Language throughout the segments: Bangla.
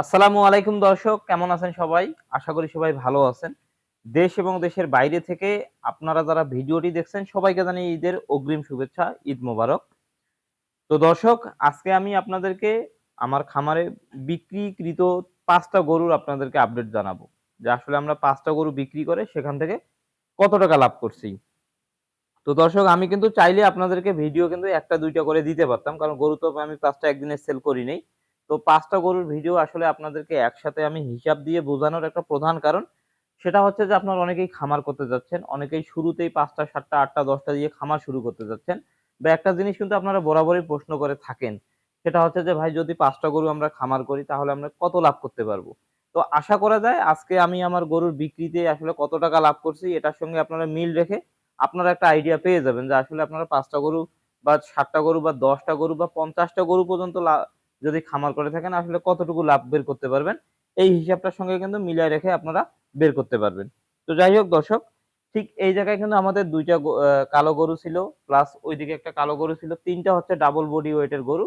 আসসালামু আলাইকুম দর্শক, কেমন আছেন সবাই? আশা করি সবাই ভালো আছেন। দেশ এবং দেশের বাইরে থেকে আপনারা যারা ভিডিওটি দেখছেন, সবাইকে জানাই ঈদের অগ্রিম শুভেচ্ছা, ঈদ মোবারক। তো দর্শক, আজকে আমি আপনাদেরকে আমার খামারে বিক্রিকৃত পাঁচটা গরুর আপনাদেরকে আপডেট জানাব। যে আসলে আমরা পাঁচটা গরু বিক্রি করে সেখান থেকে কত টাকা লাভ করছি। তো দর্শক, আমি কিন্তু চাইলে আপনাদেরকে ভিডিও কিন্তু একটা, দুইটা করে দিতে পারতাম, কারণ গরু তো আমি পাঁচটা একদিনে সেল করি নেই। তো পাঁচটা গরুর ভিডিও আসলে আপনাদেরকে একসাথে আমি হিসাব দিয়ে বোঝানোর একটা প্রধান কারণ। সেটা হচ্ছে যে আপনারা অনেকেই খামার করতে যাচ্ছেন, অনেকেই শুরুতেই পাঁচটা, সাতটা, আটটা, দশটা দিয়ে খামার শুরু করতে যাচ্ছেন। বা একটা জিনিস কিন্তু আপনারা বরাবরই প্রশ্ন করে থাকেন, সেটা হচ্ছে যে, ভাই, যদি পাঁচটা গরু আমরা খামার করি, তাহলে আমরা কত লাভ করতে পারব? তো আশা করা যায় আজকে আমি আমার গরুর বিক্রিতে আসলে কত টাকা লাভ করছি, এটার সঙ্গে আপনারা মিল রেখে আপনারা একটা আইডিয়া পেয়ে যাবেন যে আসলে আপনারা পাঁচটা গরু বা সাতটা গরু বা দশটা গরু বা পঞ্চাশটা গরু পর্যন্ত যদি খামার করে থাকেন, আসলে কতটুকু লাভ বের করতে পারবেন? এই হিসাবটার সঙ্গে কিন্তু মিলিয়ে রেখে আপনারা বের করতে পারবেন। তো যাই হোক দর্শক, ঠিক এই জায়গায় কিন্তু আমাদের দুইটা কালো গরু ছিল প্লাস ওইদিকে একটা কালো গরু ছিল। তিনটা হচ্ছে ডাবল বডি ওয়েটের গরু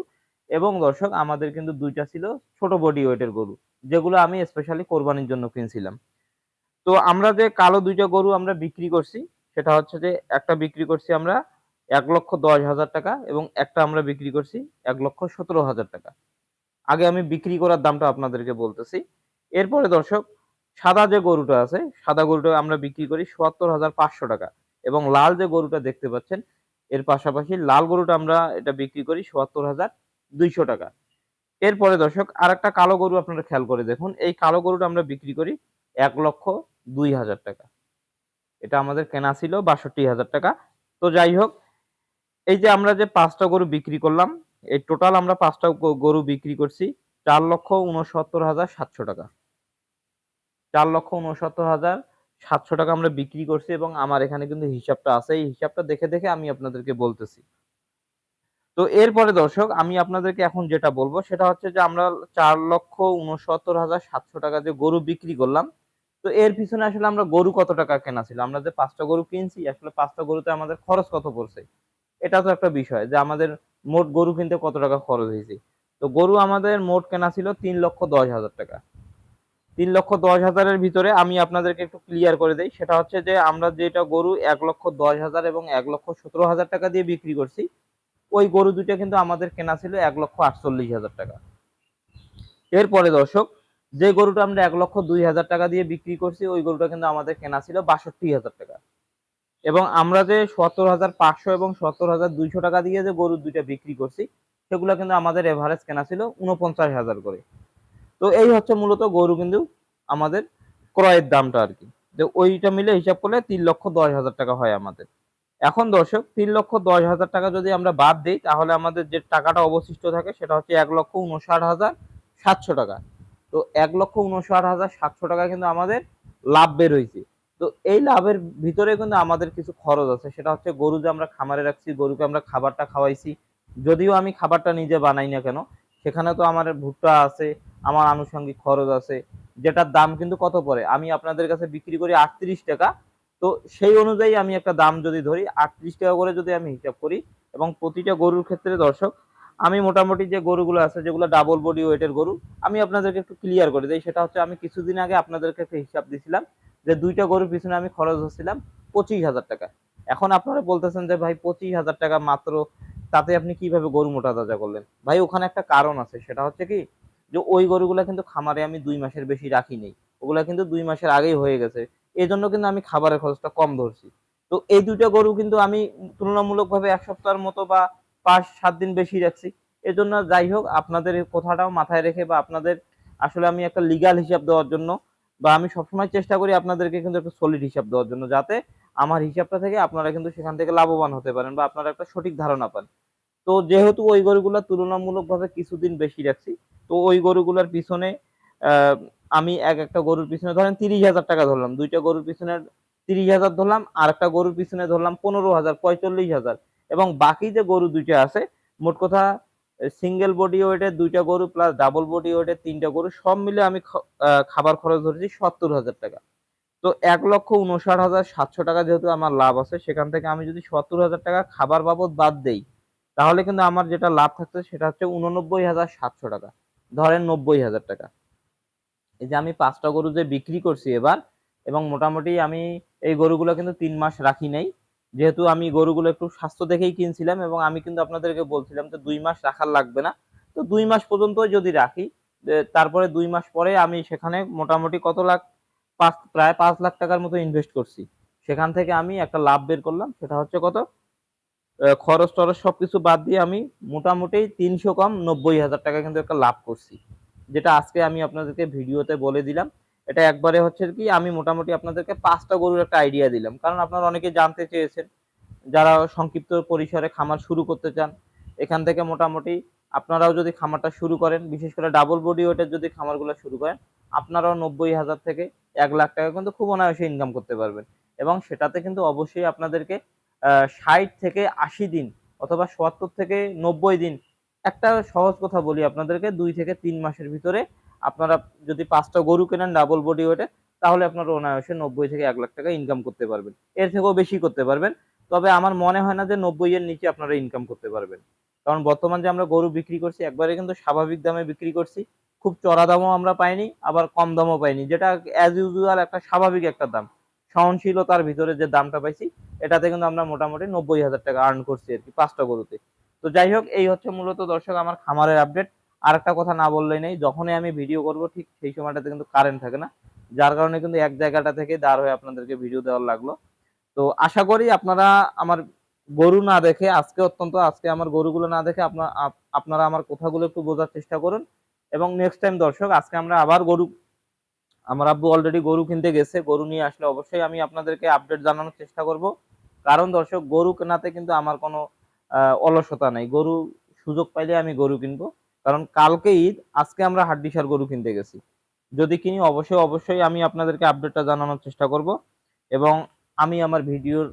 এবং দর্শক, আমাদের কিন্তু দুইটা ছিল ছোট বডি ওয়েটের গরু, যেগুলো আমি স্পেশালি কোরবানির জন্য কিনছিলাম। তো আমরা যে কালো দুইটা গরু আমরা বিক্রি করছি, সেটা হচ্ছে যে একটা বিক্রি করছি আমরা এক লক্ষ দশ হাজার টাকা এবং একটা আমরা বিক্রি করছি এক লক্ষ সতেরো হাজার টাকা। আগে আমি বিক্রি করার দামটা আপনাদেরকে বলতেছি। এরপরে দর্শক, সাদা যে গরুটা আছে, সাদা গরুটা আমরা বিক্রি করি চুয়াত্তর হাজার পাঁচশো টাকা এবং লাল যে গরুটা দেখতে পাচ্ছেন, এর পাশাপাশি লাল গরুটা আমরা এটা বিক্রি করি চুয়াত্তর হাজার দুইশো টাকা। এরপরে দর্শক আর একটা কালো গরু আপনারা খেয়াল করে দেখুন, এই কালো গরুটা আমরা বিক্রি করি এক লক্ষ দুই হাজার টাকা। এটা আমাদের কেনা ছিল বাষট্টি হাজার টাকা। তো যাই হোক এই যে আমরা যে পাঁচটা গরু বিক্রি করলাম, এই টোটাল আমরা পাঁচটা গরু বিক্রি করছি চার লক্ষ উনসত্তর হাজার সাতশো টাকা। চার লক্ষ উনসত্তর হাজার সাতশো টাকা আমরা বিক্রি করছি এবং আমার এখানে কিন্তু হিসাবটা আছে। এই হিসাবটা দেখে দেখে আমি আপনাদেরকে বলতেছি। তো এরপরে দর্শক, আমি আপনাদেরকে এখন যেটা বলব, সেটা হচ্ছে যে আমরা চার লক্ষ উনসত্তর হাজার সাতশো টাকা যে গরু বিক্রি করলাম, তো এর পিছনে আসলে আমরা গরু কত টাকা কেনা ছিল? আমরা যে পাঁচটা গরু কিনছি, আসলে পাঁচটা গরুতে আমাদের খরচ কত পড়ছে? এটা তো একটা বিষয় যে আমাদের মোট গরু কিনতে কত টাকা খরচ হয়েছে? তো গরু আমাদের মোট কেনা ছিল তিন লক্ষ দশ হাজার টাকা। তিন লক্ষ দশ হাজারের ভিতরে আমি আপনাদেরকে একটু ক্লিয়ার করে দিই, সেটা হচ্ছে যে আমরা যেটা গরু এক লক্ষ দশ হাজার এবং এক লক্ষ সতেরো হাজার টাকা দিয়ে বিক্রি করছি, ওই গরু দুইটা কিন্তু আমাদের কেনা ছিল এক লক্ষ আটচল্লিশ হাজার টাকা। এরপরে দর্শক, যে গরুটা আমরা এক লক্ষ দুই হাজার টাকা দিয়ে বিক্রি করছি, ওই গরুটা কিন্তু আমাদের কেনা ছিল বাষট্টি হাজার টাকা। এবং আমরা যে সত্তর হাজার পাঁচশো এবং সত্তর হাজার দুইশো টাকা দিয়ে যে গরু দুইটা বিক্রি করছি, সেগুলো কিন্তু আমাদের এভারেজ কেনা ছিল উনপঞ্চাশ হাজার করে। তো এই হচ্ছে মূলত গরু কিন্তু আমাদের ক্রয়ের দামটা আর কি। যে ওইটা মিলে হিসাব করলে তিন লক্ষ দশ হাজার টাকা হয় আমাদের। এখন দর্শক, তিন লক্ষ দশ হাজার টাকা যদি আমরা বাদ দিই, তাহলে আমাদের যে টাকাটা অবশিষ্ট থাকে, সেটা হচ্ছে এক লক্ষ উনষাট হাজার সাতশো টাকা। তো এক লক্ষ উনষাট হাজার সাতশো টাকা কিন্তু আমাদের লাভ বের হয়েছে তো এই লাভের ভিতরে কিন্তু আমাদের কিছু খরচ আছে। সেটা হচ্ছে গরু যে আমরা খামারে রাখছি, গরুকে আমরা খাবারটা খাওয়াইছি। যদিও আমি খাবারটা নিজে বানাই না কেন, সেখানে তো আমার ভুট্টা আছে, আমার আনুষঙ্গিক খরচ আছে, যেটার দাম কিন্তু কত পড়ে? আমি আপনাদের কাছে বিক্রি করি আটত্রিশ টাকা, তো সেই অনুযায়ী আমি একটা দাম যদি ধরি, আটত্রিশ টাকা করে যদি আমি হিসাব করি এবং প্রতিটা গরুর ক্ষেত্রে দর্শক, আমি মোটামুটি যে গরুগুলো আছে, যেগুলো ডাবল বডি ওয়েটের গরু, আমি আপনাদেরকে একটু ক্লিয়ার করে দিই। সেটা হচ্ছে আমি কিছুদিন আগে আপনাদেরকে একটা হিসাব দিছিলাম যে দুইটা গরুর পিছনে আমি খরচ হচ্ছিলাম পঁচিশ হাজার টাকা। এখন আপনারা বলতেছেন যে, ভাই, পঁচিশ হাজার টাকা মাত্র, তাতে আপনি কীভাবে গরু মোটা তাজা করলেন? ভাই, ওখানে একটা কারণ আছে, সেটা হচ্ছে কি, যে ওই গরুগুলা কিন্তু খামারে আমি দুই মাসের বেশি রাখি নেই। ওগুলা কিন্তু দুই মাসের আগেই হয়ে গেছে। এই জন্য কিন্তু আমি খাবারের খরচটা কম ধরছি। তো এই দুইটা গরু কিন্তু আমি তুলনামূলকভাবে এক সপ্তাহের মতো বা পাঁচ, সাত দিন বেশি রাখছি। এজন্য যাই হোক, আপনাদের কথাটাও মাথায় রেখে বা আপনাদের আসলে আমি একটা লিগাল হিসাব দেওয়ার জন্য বা আমি সবসময় চেষ্টা করি আপনাদেরকে কিন্তু একটা সলিড হিসাব দেওয়ার জন্য যাতে আমার হিসাবটা থেকে আপনারা কিন্তু সেখান থেকে লাভবান হতে পারেন বা আপনারা একটা সঠিক ধারণা পান। তো যেহেতু ওই গরুগুলো তুলনামূলকভাবে কিছুদিন বেশি রাখছি, তো ওই গরুগুলোর পিছনে আমি এক একটা গরুর পিছনে ধরেন তিরিশ হাজার টাকা ধরলাম, দুইটা গরুর পিছনে তিরিশ হাজার ধরলাম আর একটা গরুর পিছনে ধরলাম পনেরো হাজার, পঁয়তাল্লিশ হাজার এবং বাকি যে গরু দুইটা আছে, মোট কথা সিঙ্গেল বডি ওয়েটের দুইটা গরু প্লাস ডাবল বডি ওয়েটের তিনটা গরু সব মিলে আমি খাবার খরচ ধরেছি সত্তর হাজার টাকা। তো এক লক্ষ উনষাট হাজার সাতশো টাকা যেহেতু আমার লাভ আছে, সেখান থেকে আমি যদি সত্তর হাজার টাকা খাবার বাবদ বাদ দেই, তাহলে কিন্তু আমার যেটা লাভ থাকছে সেটা হচ্ছে উননব্বই হাজার সাতশো টাকা। ধরেন নব্বই হাজার টাকা। এই যে আমি পাঁচটা গরু যে বিক্রি করছি এবার, এবং মোটামুটি আমি এই গরুগুলো কিন্তু তিন মাস রাখি নাই যেহেতু আমি গরুগুলো একটু স্বাস্থ্য দেখেই কিনছিলাম এবং আমি কিন্তু আপনাদেরকে বলছিলাম যে দুই মাস রাখার লাগবে না। তো দুই মাস পর্যন্ত যদি রাখি তারপরে দুই মাস পরে আমি সেখানে মোটামুটি কত লাখ, পাঁচ, প্রায় পাঁচ লাখ টাকার মতো ইনভেস্ট করছি। সেখান থেকে আমি একটা লাভ বের করলাম, সেটা হচ্ছে কত? খরচ টরচ সবকিছু বাদ দিয়ে আমি মোটামুটি তিনশো কম নব্বই হাজার টাকা কিন্তু একটা লাভ করছি। যেটা আজকে আমি আপনাদেরকে ভিডিওতে বলে দিলাম। এটা একবারে হচ্ছে কি আমি মোটামুটি আপনাদেরকে পাঁচটা গরুর একটা আইডিয়া দিলাম। কারণ আপনারা অনেকে জানতে চেয়েছেন, যারা সংক্ষিপ্ত পরিসরে খামার শুরু করতে চান, এখান থেকে মোটামুটি আপনারাও যদি খামারটা শুরু করেন, বিশেষ করে ডাবল বডি ওয়েটের যদি খামারগুলো শুরু করেন, আপনারাও নব্বই হাজার থেকে এক লাখ টাকা কিন্তু খুব অনায়াসে ইনকাম করতে পারবেন। এবং সেটাতে কিন্তু অবশ্যই আপনাদেরকে ষাট থেকে আশি দিন অথবা সত্তর থেকে নব্বই দিন একটা সহজ কথা বলি আপনাদেরকে, দুই থেকে তিন মাসের ভিতরে আপনারা যদি পাঁচটা গরু কেনেন ডাবল বডি ওয়েটে তাহলে আপনারা অনায়াসে নব্বই থেকে এক লাখ টাকা ইনকাম করতে পারবেন। এর থেকেও বেশি করতে পারবেন। তবে আমার মনে হয় না যে নব্বই এর নিচে আপনারা ইনকাম করতে পারবেন। কারণ বর্তমান যে আমরা গরু বিক্রি করছি, একবারে কিন্তু স্বাভাবিক দামে বিক্রি করছি। খুব চড়া দামও আমরা পাইনি, আবার কম দামও পাইনি, যেটা অ্যাজ ইউজুয়াল একটা স্বাভাবিক একটা দাম। সহনশীলতার ভিতরে যে দামটা পাইছি, এটাতে কিন্তু আমরা মোটামুটি নব্বই হাজার টাকা আর্ন করছি আর কি পাঁচটা গরুতে। তো যাই হোক, এই হচ্ছে মূলত দর্শক আমার খামারের আপডেট আর একটা কথা না বললেই নেই, যখনই আমি ভিডিও করব ঠিক সেই সময়টাতে কিন্তু কারেন্ট থাকে না। যার কারণে কিন্তু এক জায়গাটা থেকে দাঁড় হয়ে আপনাদেরকে ভিডিও দেওয়ার লাগল। তো আশা করি আপনারা আমার গরু না দেখে, আজকে অত্যন্ত, আজকে আমার গরুগুলো না দেখে আপনার আপনারা আমার কথাগুলো একটু বোঝার চেষ্টা করুন। এবং নেক্সট টাইম দর্শক, আজকে আমরা আবার গরু, আমার আব্বু অলরেডি গরু কিনতে গেছে, গরু নিয়ে আসলে অবশ্যই আমি আপনাদেরকে আপডেট জানানোর চেষ্টা করব। কারণ দর্শক, গরু কেনাতে কিন্তু আমার কোনো অলসতা নাই। গরু সুযোগ পাইলে আমি গরু কিনবো। কারণ কালকে ঈদ, আজকে আমরা হাড্ডিসার গরু কিনতে গেছি। যদি কিনি, অবশ্যই অবশ্যই আমি আপনাদেরকে আপডেটটা জানানোর চেষ্টা করব এবং আমি আমার ভিডিওর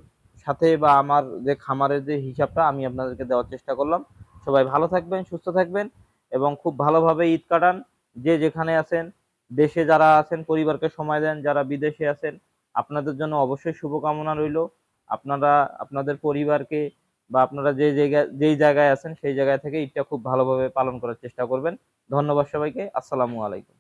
সাথে বা আমার যে খামারের যে হিসাবটা আমি আপনাদেরকে দেওয়ার চেষ্টা করলাম। সবাই ভালো থাকবেন, সুস্থ থাকবেন এবং খুব ভালোভাবে ঈদ কাটান। যে যেখানে আছেন, দেশে যারা আছেন, পরিবারকে সময় দেন, যারা বিদেশে আছেন, আপনাদের জন্য অবশ্যই শুভকামনা রইল। আপনারা, আপনাদের পরিবারকে বা আপনারা যে জায়গায় যেই জায়গায় আছেন সেই জায়গা থেকে ঈদটা খুব ভালোভাবে পালন করার চেষ্টা করবেন। ধন্যবাদ সবাইকে। আসসালামু আলাইকুম।